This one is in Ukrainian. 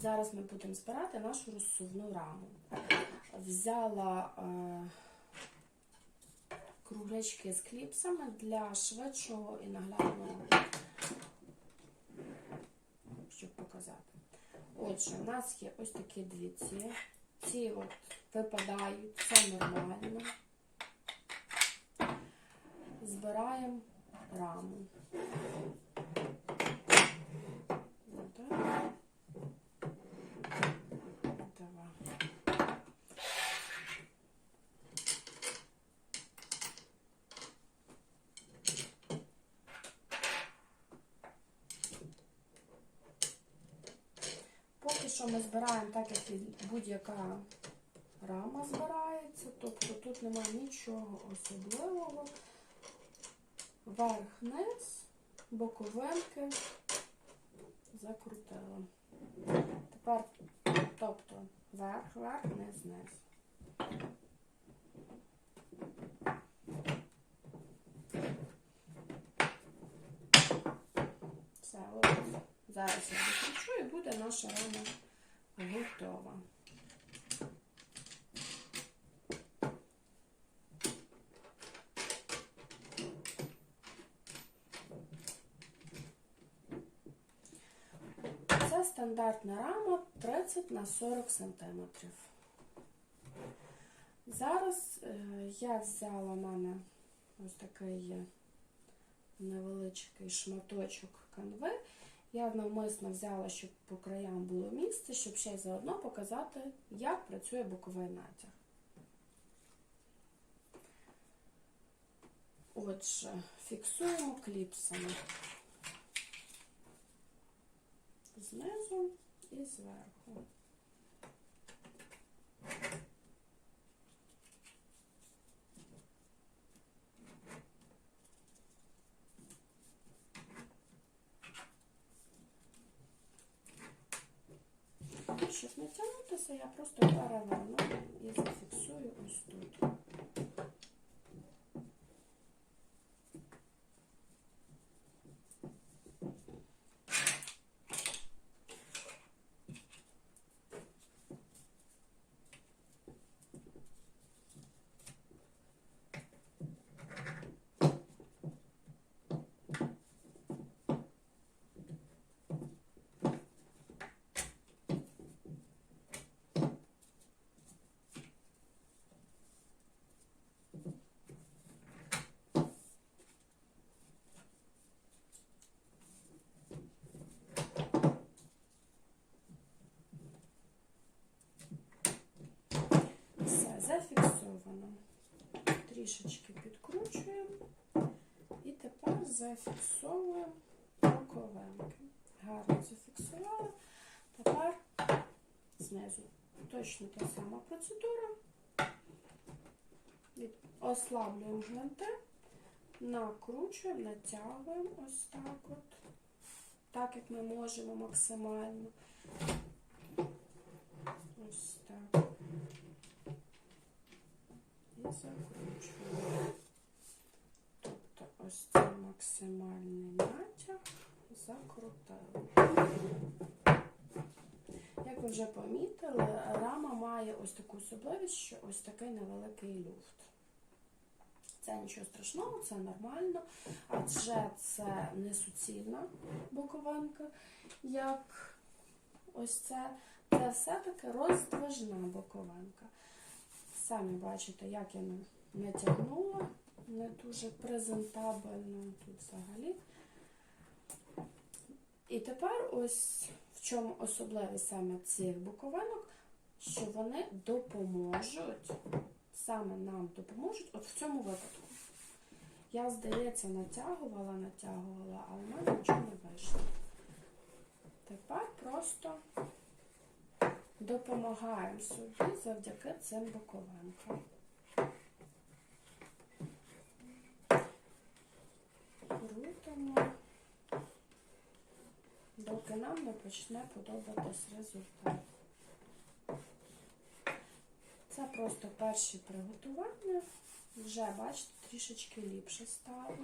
Зараз ми будемо збирати нашу розсувну раму. Взяла е, круглячки з кліпсами для швидшого і наглядного, щоб показати. Отже, у нас є ось такі дві ці. Ці от випадають, це нормально. Збираємо раму. Що ми збираємо так, як і будь-яка рама збирається, тобто тут немає нічого особливого. Верх-низ, боковинки закрутила. Тепер, тобто, верх, верх, низ, низ. Все, от зараз я закручу і буде наша рама готова. Це стандартна рама 30 на 40 см. Зараз е, я взяла в мене ось такий невеличкий шматочок канви. Я навмисно взяла, щоб по краям було місце, щоб ще заодно показати, як працює боковий натяг. Отже, фіксуємо кліпсами знизу і зверху. Щоб натягнутися, я просто переверну і зафіксую ось тут. Все, зафіксовано. Трішечки підкручуємо і тепер зафіксовуємо боковинки. Гарно зафіксували. Тепер знизу точно та сама процедура. Ослаблюємо гвинти, накручуємо, натягуємо ось так от, так як ми можемо максимально. Ось так. І. Тобто ось цей максимальний натяг закрутили. Як ви вже помітили, рама має ось таку особливість, що ось такий невеликий люфт. Це нічого страшного, це нормально, адже це не суцільна боковинка, як ось це. Це все-таки роздвижна боковинка. Самі бачите, як я натягнула, не дуже презентабельно тут взагалі. І тепер ось в чому особливість саме цих боковинок, що вони допоможуть, саме нам допоможуть, от в цьому випадку. Я, здається, натягувала, натягувала, але в мене нічого не вийшло. Тепер просто допомагаємо собі завдяки цим боковинкам. Крутимо, доки нам не почне подобатись результат. Це просто перші приготування. Вже, бачите, трішечки ліпше стало.